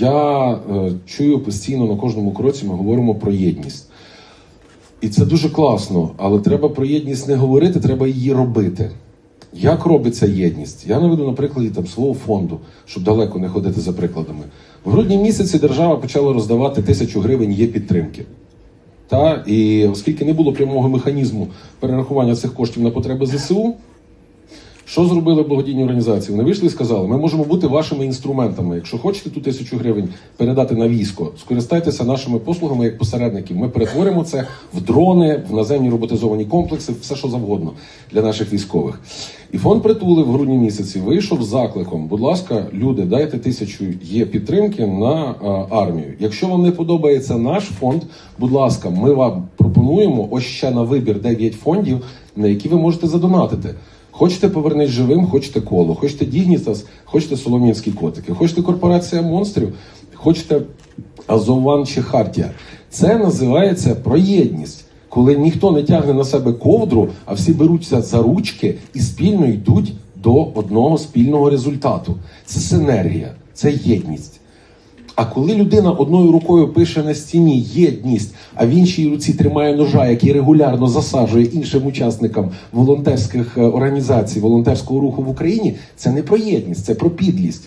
Я е, чую постійно на кожному кроці, ми говоримо про єдність. І це дуже класно, але треба про єдність не говорити, треба її робити. Як робиться єдність? Я наведу на прикладі там свого фонду, щоб далеко не ходити за прикладами. В грудні місяці держава почала роздавати тисячу гривень є підтримки. Та і оскільки не було прямого механізму перерахування цих коштів на потреби ЗСУ, що зробили благодійні організації? Вони вийшли і сказали: ми можемо бути вашими інструментами. Якщо хочете ту тисячу гривень передати на військо, скористайтеся нашими послугами як посередників. Ми перетворимо це в дрони, в наземні роботизовані комплекси, все що завгодно для наших військових. І фонд притули в грудні місяці вийшов з закликом: будь ласка, люди, дайте тисячу є підтримки на армію. Якщо вам не подобається наш фонд, будь ласка, ми вам пропонуємо ось ще на вибір 9 фондів, на які ви можете задонатити. Хочете повернись живим, хочете коло, хочете Дігнітас, хочете Солом'янські котики, хочете корпорація монстрів, хочете Азован чи Хартія. Це називається проєдність, коли ніхто не тягне на себе ковдру, а всі беруться за ручки і спільно йдуть до одного спільного результату. Це синергія, це єдність. А коли людина одною рукою пише на стіні єдність, а в іншій руці тримає ножа, який регулярно засаджує іншим учасникам волонтерських е, організацій, волонтерського руху в Україні, це не про єдність, це про підлість.